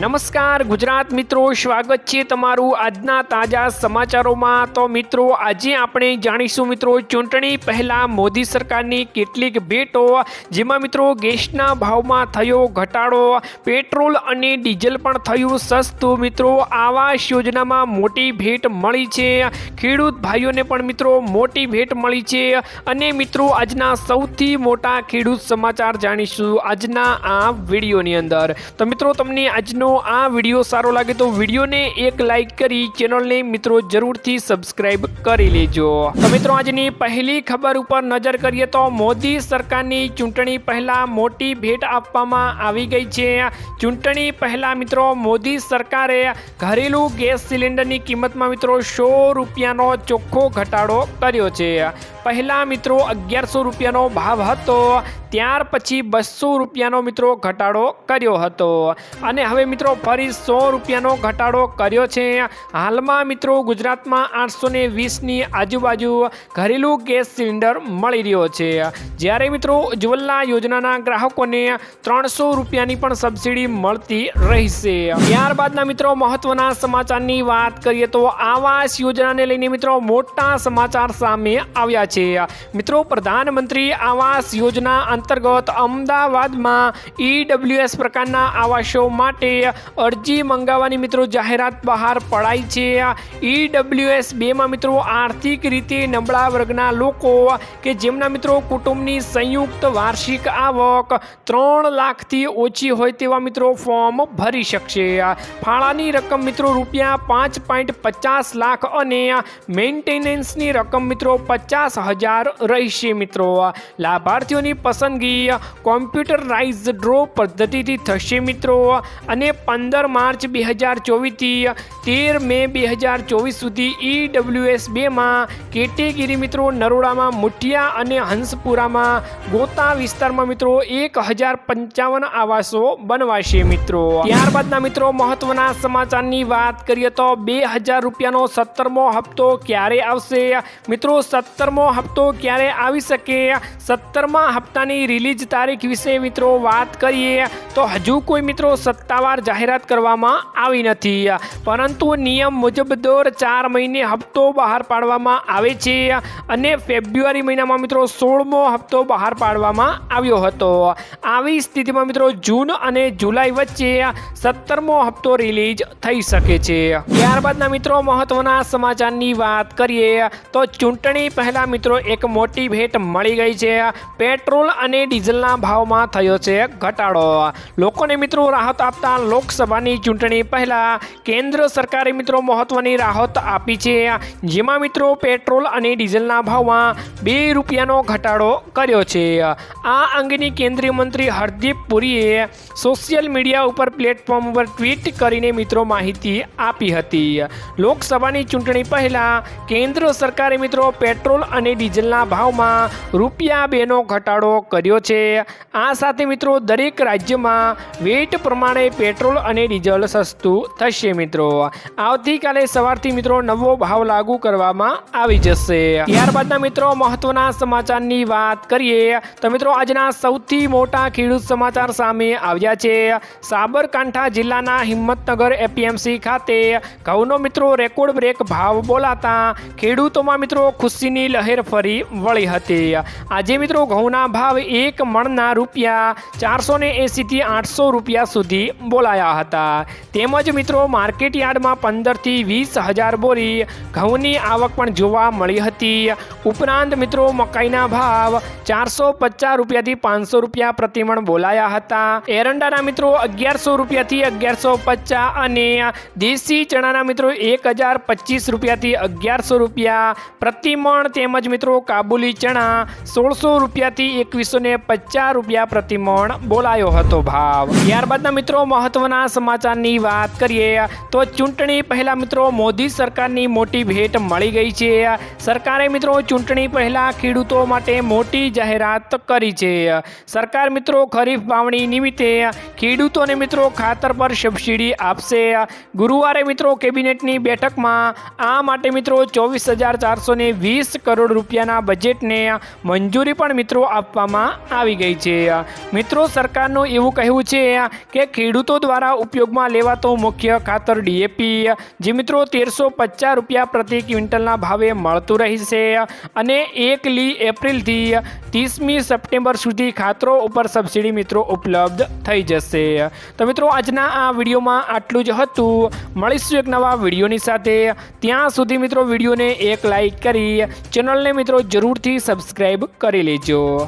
નમસ્કાર, ગુજરાત મિત્રો, સ્વાગત છે તમારું આજના તાજા સમાચારોમાં. તો મિત્રો, આજે આપણે જાણીશું મિત્રો, ચૂંટણી પહેલા મોદી સરકારની કેટલીક ભેટો, જેમાં મિત્રો ગેસના ભાવમાં થયો ઘટાડો, પેટ્રોલ અને ડીઝલ પણ થયું સસ્તું. મિત્રો આવાસ યોજનામાં મોટી ભેટ મળી છે. ખેડૂત ભાઈઓને પણ મિત્રો મોટી ભેટ મળી છે. અને મિત્રો, આજના સૌથી મોટા ખેડૂત સમાચાર જાણીશું આજના આ વિડીયોની અંદર. તો મિત્રો, તમને આજનો આ વીડિયો સારો લાગે તો વિડીયોને એક લાઈક કરી ચેનલને મિત્રો જરૂરથી સબસ્ક્રાઇબ કરી લેજો. તો મિત્રો, આજની પહેલી ખબર ઉપર નજર કરીએ તો મોદી સરકારની ચૂંટણી પહેલાં મોટી ભેટ આપવામાં આવી ગઈ છે. ચૂંટણી પહેલાં મિત્રો, મોદી સરકારે ઘરેલું ગેસ સિલિન્ડરની કિંમતમાં મિત્રો સો રૂપિયાનો ચોખ્ખો ઘટાડો કર્યો છે. પહેલાં મિત્રો, અગિયારસો રૂપિયાનો ભાવ હતો. ત્યાર પછી બસો રૂપિયાનો મિત્રો ઘટાડો કર્યો હતો. અને હવે મિત્રો ફરી સો રૂપિયાનો ઘટાડો કર્યો છે. હાલમાં મિત્રો ગુજરાતમાં આઠસો ને વીસની આજુબાજુ ઘરેલું ગેસ સિલિન્ડર મળી રહ્યો છે. જ્યારે મિત્રો ઉજ્જવલા યોજનાના ગ્રાહકોને ત્રણસો રૂપિયાની પણ સબસિડી મળતી રહેશે ત્યારબાદના મિત્રો મહત્વના સમાચારની વાત કરીએ તો આવાસ યોજનાને લઈને મિત્રો મોટા સમાચાર સામે આવ્યા છે. મિત્રો પ્રધાનમંત્રી આવાસ યોજના અંતર્ગત અમદાવાદમાં ઈડબ્લ્યુએસ પ્રકારના આવાસો માટે અરજી મંગાવવાની મિત્રો જાહેરાત બહાર પડાઈ છે. ઈડબ્લ્યુએસ બેમાં મિત્રો આર્થિક રીતે નબળા વર્ગના લોકો કે જેમના મિત્રો કુટુંબની સંયુક્ત વાર્ષિક આવક ત્રણ લાખથી ઓછી હોય તેવા મિત્રો ફોર્મ ભરી શકશે. ફાળાની રકમ મિત્રો રૂપિયા પાંચ પોઈન્ટ પચાસ લાખ અને મેન્ટેનન્સની રકમ મિત્રો પચાસ હજાર રહેશે મિત્રો. લાભાર્થીઓની પસંદગી કોમ્પ્યુટરાઇઝ ડ્રો પદ્ધતિથી થશે મિત્રો. અને પંદર માર્ચ બે હજાર ચોવીસથી તેર મે બે હજાર ચોવીસ સુધી ઈડબ્લ્યુએસ બેમાં કેટેગરી મિત્રો નરોડામાં, મુઠિયા અને હંસપુરામાં, ગોતા વિસ્તારમાં મિત્રો એક હજાર પંચાવન આવાસો બનવાશે મિત્રો. ત્યારબાદના મિત્રો મહત્વના સમાચારની વાત કરીએ તો બે હજાર રૂપિયાનો સત્તરમો હપ્તો ક્યારે આવશે? મિત્રો, સત્તરમો હપ્તો ક્યારે આવી શકે? સત્તરમા હપ્તાની રિલીઝ તારીખ વિશે મિત્રો વાત કરીએ, તો હજુ કોઈ મિત્રો સત્તાવાર જાહેરાત કરવામાં આવી નથી. પરંતુ નિયમ મુજબ દર ચાર મહિને હપ્તો બહાર પાડવામાં આવે છે અને ફેબ્રુઆરી મહિનામાં મિત્રો સોળમો હપ્તો બહાર પાડવામાં આવ્યો હતો. આવી સ્થિતિમાં મિત્રો જૂન અને જુલાઈ વચ્ચે સત્તરમો હપ્તો રિલીઝ થઈ શકે છે. ત્યારબાદના મિત્રો મહત્વના સમાચારની વાત કરીએ, તો ચૂંટણી પહેલા મિત્રો એક મોટી ભેટ મળી ગઈ છે. પેટ્રોલ અને ડીઝલના ભાવમાં થયો છે ઘટાડો. લોકોને મિત્રો રાહત આપતા લોકસભાની ચૂંટણી પહેલા કેન્દ્ર સરકારે મિત્રો મહત્વની રાહત આપી છે. જેમાં મિત્રો પેટ્રોલ અને ડીઝલના ભાવમાં બે રૂપિયાનો ઘટાડો કર્યો છે. આ અંગેની કેન્દ્રીય મંત્રી હરદીપ પુરીએ સોશિયલ મીડિયા ઉપર પ્લેટફોર્મ ઉપર ટ્વીટ કરીને મિત્રો માહિતી આપી હતી. લોકસભાની ચૂંટણી પહેલા કેન્દ્ર સરકારે મિત્રો પેટ્રોલ અને ડીઝલના ભાવમાં રૂપિયા બેનો ઘટાડો કર્યો છે. આ સાથે મિત્રો દરેક રાજ્યમાં વેટ પ્રમાણે પેટ્રોલ અને ડીઝલ સસ્તું થશે મિત્રો. આવતીકાલે સવારથી મિત્રો નવો ભાવ લાગુ કરવામાં આવી જશે. ત્યારબાદના મિત્રો મહત્વના સમાચારની વાત કરીએ તો મિત્રો આજના સૌથી મોટા ખેડૂત સમાચાર સામે આવ્યા છે. સાબરકાંઠા જિલ્લાના હિંમતનગર એપીએમસી ખાતે ઘઉંનો મિત્રો રેકોર્ડ બ્રેક ભાવ બોલાતા ખેડૂતોમાં મિત્રો ખુશીની લહેર ફરી વળી હતી. આજે મિત્રો ઘઉંના ભાવ એક મણના રૂપિયા ચારસો ને એંસીથી આઠસો રૂપિયા સુધી બોલાયા હતા. તેમજ મિત્રો, માર્કેટ યાર્ડમાં પંદરથી વીસ હજાર બોરી ઘઉંની આવક પણ જોવા મળી હતી. ઉપરાંત મિત્રો, મકાઈના ભાવ ચારસો પચાસ રૂપિયાથી પાંચસો રૂપિયા પ્રતિમણ બોલાયા હતા. એરંડાના મિત્રો, અગિયારસો રૂપિયાથી અગિયારસો પચાસ અને દેશી ચણાના મિત્રો, એક હજાર પચીસ રૂપિયાથી અગિયારસો રૂપિયા પ્રતિમણ. તેમજ મિત્રો, કાબુલી ચણા સોળસો રૂપિયાથી એકવીસો ને પચાસ રૂપિયા પ્રતિમણ બોલાયો હતો ભાવ. ત્યારબાદના મિત્રો મહત્વના સમાચારની વાત કરીએ, તો ચૂંટણી પહેલા મિત્રો મોદી સરકારની મોટી ભેટ મળી ગઈ છે. સરકારે મિત્રો ચૂંટણી પહેલા ખેડૂતો માટે મોટી જાહેરાત કરી છે. સરકાર મિત્રો ખરીફ વાવણી નિમિત્તે ખેડૂતોને મિત્રો ખાતર પર સબસિડી આપશે. ગુરુવારે મિત્રો કેબિનેટની બેઠકમાં આ માટે મિત્રો ચોવીસ હજાર ચારસો વીસ કરોડ રૂપિયાના બજેટને મંજૂરી પણ મિત્રો આપવામાં આવી ગઈ છે. મિત્રો, સરકારનું એવું કહેવું છે કે ખેડૂતો દ્વારા ઉપયોગમાં લેવાતો મુખ્ય ખાતર ડીએપી, જે મિત્રો તેરસો પચાસ રૂપિયા પ્રતિ ક્વિન્ટલના ભાવે મળતું રહેશે. અને એકલી એપ્રિલથી ત્રીસમી સપ્ટેમ્બર સુધી ખાતરો ઉપર સબસિડી મિત્રો ઉપલબ્ધ થઈ જશે. તો મિત્રો, આજના આ વિડીયોમાં આટલું જ હતું. મળીશું એક નવા વિડીયોની સાથે. ત્યાં સુધી મિત્રો વિડીયોને એક લાઈક કરી ચેનલને મિત્રો જરૂરથી સબસ્ક્રાઈબ કરી લેજો.